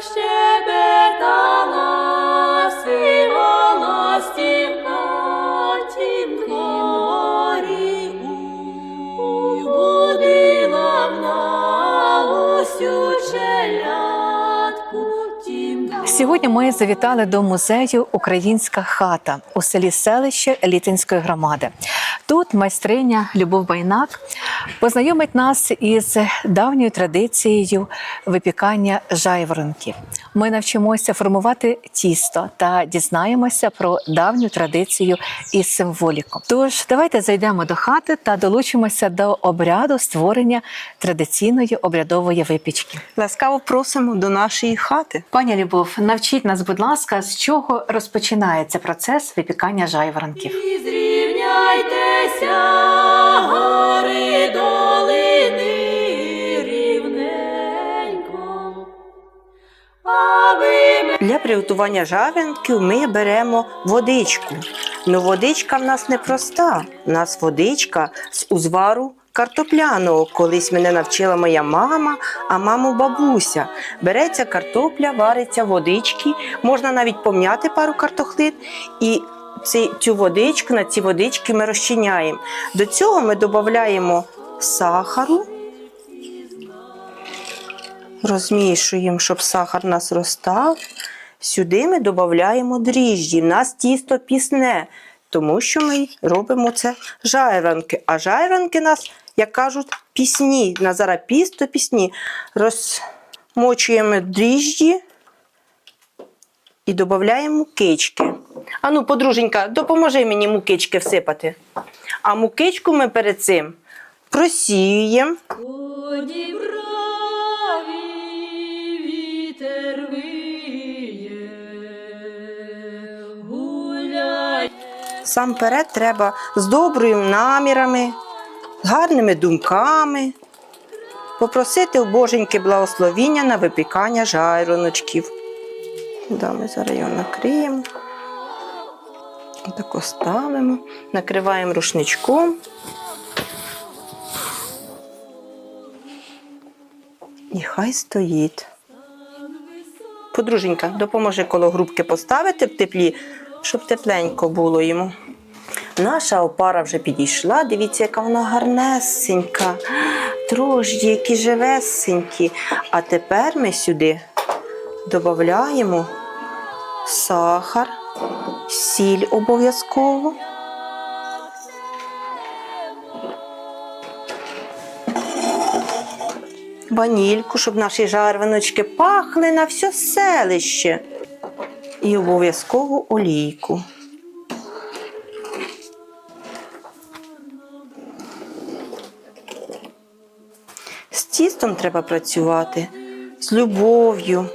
Ciebie. Сьогодні ми завітали до музею Українська хата у селі селище Літинської громади. Тут майстриня Любов Байнак познайомить нас із давньою традицією випікання жайворонків. Ми навчимося формувати тісто та дізнаємося про давню традицію і символіку. Тож давайте зайдемо до хати та долучимося до обряду створення традиційної обрядової випічки. Ласкаво просимо до нашої хати. Пані Любов, навчіть нас, будь ласка, з чого розпочинається процес випікання жайворонків? Зрівняйтеся, приготування жаренків ми беремо водичку. Ну, водичка в нас не проста. У нас водичка з узвару картопляного. Колись мене навчила моя мама, а маму бабуся. Береться картопля, вариться водички, можна навіть пом'яти пару картохлин і цю водичку, на ці водички ми розчиняємо. До цього ми додаємо сахару. Розмішуємо, щоб сахар у нас розстав. Сюди ми додаємо дріжджі. У нас тісто пісне, тому що ми робимо це жайранки. А жайранки нас, як кажуть, пісні. На зараз пісто пісні. Розмочуємо дріжджі і додаємо мукички. Ану, подруженька, допоможи мені мукички всипати. А мукичку ми перед цим просіюємо. Сам перед треба з добрими намірами, гарними думками попросити у Боженьки благословіння на випікання жайроночків. Да, ми зараз його накриємо. Так ставимо, накриваємо рушничком. І хай стоїть. Подруженька, допоможи коло грубки поставити в теплі, щоб тепленько було йому. Наша опара вже підійшла. Дивіться, яка вона гарнесенька. Дрожді, які живесенькі. А тепер ми сюди додаємо сахар, сіль обов'язково. Ванільку, щоб наші жарвиночки пахли на все селище. І обов'язково олійку. З тістом треба працювати, з любов'ю.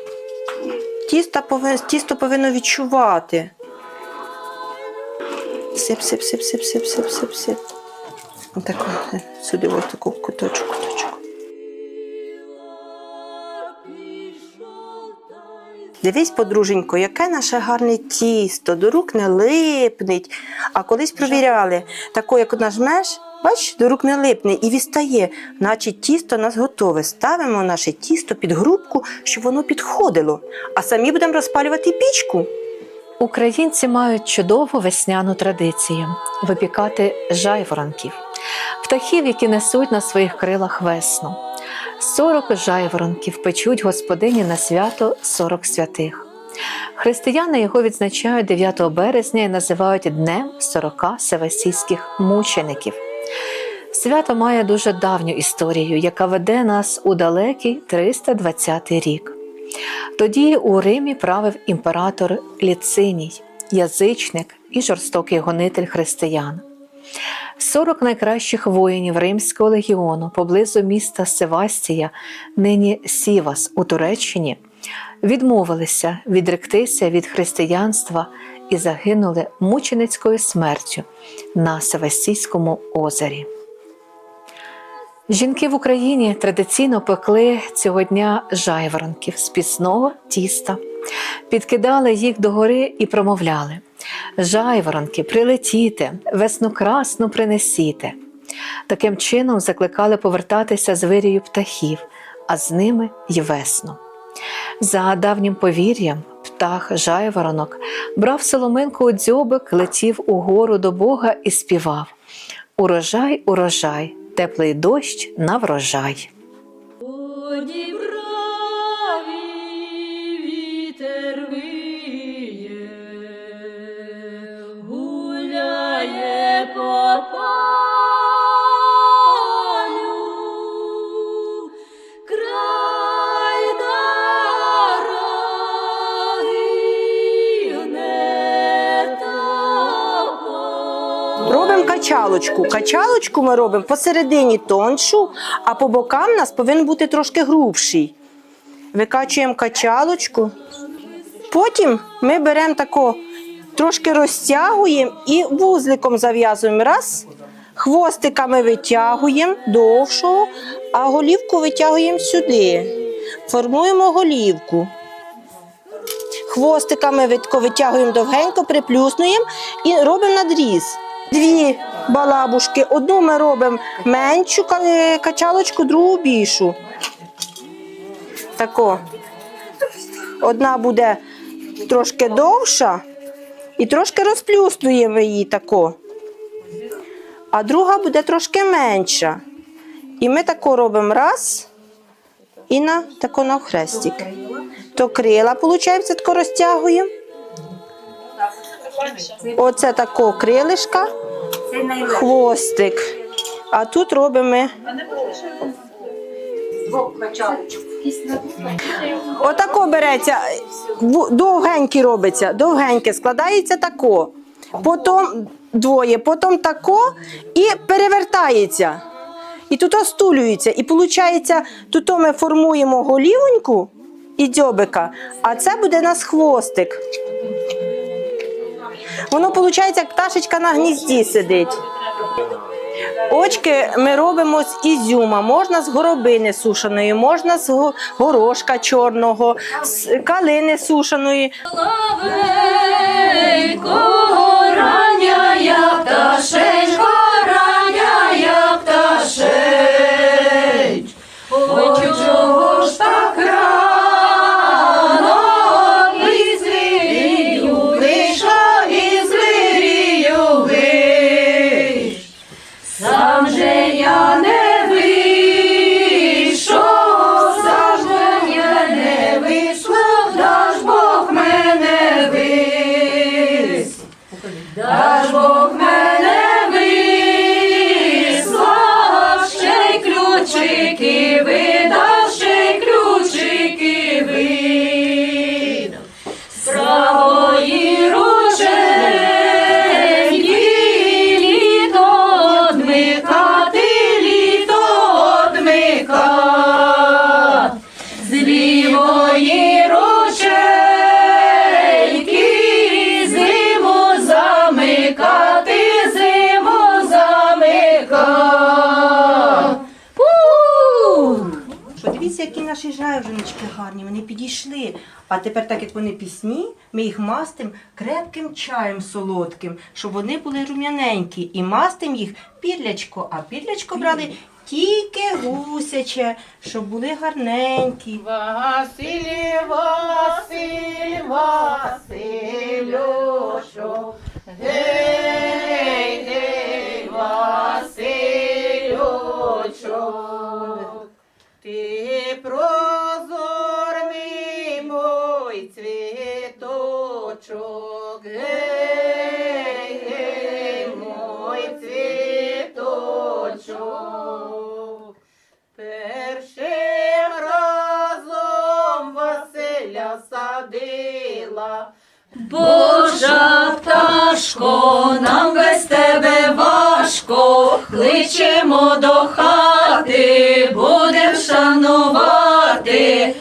Тісто повинно, тісто повинно відчувати. Сип, сип, сип, сип, сип, сип, сип, сип. Отако, е, сюди ось таку куточку, куточку. Дивись, подруженько, яке наше гарне тісто, до рук не липнить. А колись провіряли, тако, як нажмеш, бач, до рук не липне і відстає, наче тісто у нас готове. Ставимо наше тісто під грубку, щоб воно підходило. А самі будемо розпалювати пічку. Українці мають чудову весняну традицію випікати жайворонків, птахів, які несуть на своїх крилах весну. 40 жайворонків печуть господині на свято 40 святих. Християни його відзначають 9 березня і називають Днем 40 севастійських мучеників. Свято має дуже давню історію, яка веде нас у далекий 320 рік. Тоді у Римі правив імператор Ліциній, язичник і жорстокий гонитель християн. 40 найкращих воїнів Римського легіону поблизу міста Севастія, нині Сівас у Туреччині, відмовилися відректися від християнства і загинули мученицькою смертю на Севастійському озері. Жінки в Україні традиційно пекли цього дня жайворонків з пісного тіста, підкидали їх догори і промовляли: Жайворонки, прилетіте, весну красну принесіте. Таким чином закликали повертатися з вирію птахів, а з ними й весну. За давнім повір'ям, птах жайворонок брав соломинку у дзьобик, летів угору до Бога і співав: Урожай, урожай, теплий дощ на врожай. Качалочку. Качалочку ми робимо посередині тоншу, а по бокам у нас повинен бути трошки грубший. Викачуємо качалочку. Потім ми беремо тако, трошки розтягуємо і вузликом зав'язуємо. Раз. Хвостиками витягуємо довшого, а голівку витягуємо сюди. Формуємо голівку. Хвостиками витягуємо довгенько, приплюснуємо і робимо надріз. Дві балабушки. Одну ми робимо меншу качалочку, другу більшу. Тако. Одна буде трошки довша і трошки розплюснуємо її тако. А друга буде трошки менша. І ми тако робимо раз і на тако на хрестик. То крила, виходить, тако розтягуємо. Оце тако крилишка, хвостик. А тут робимо. Отако береться, довгенький робиться, довгеньке, складається тако. Потім двоє, потім тако і перевертається. І тут остулюється. І виходить, тут ми формуємо голівоньку і дзьобика, а це буде у нас хвостик. Воно виходить, як пташечка на гнізді сидить. Очки ми робимо з ізюма, можна з горобини сушеної, можна з горошка чорного, з калини сушеної. Лавенько, рання я пташечко, Даж Бог дивіться, які наші жайвороночки гарні, вони підійшли. А тепер, так як вони пісні, ми їх мастимо крепким чаєм солодким, щоб вони були рум'яненькі. І мастимо їх підлячко, а підлячко брали тільки гусяче, щоб були гарненькі. Василь, Цвіточок, першим разом Василя садила, Божа пташко, нам без тебе важко, кличемо до хати, будем шанувати.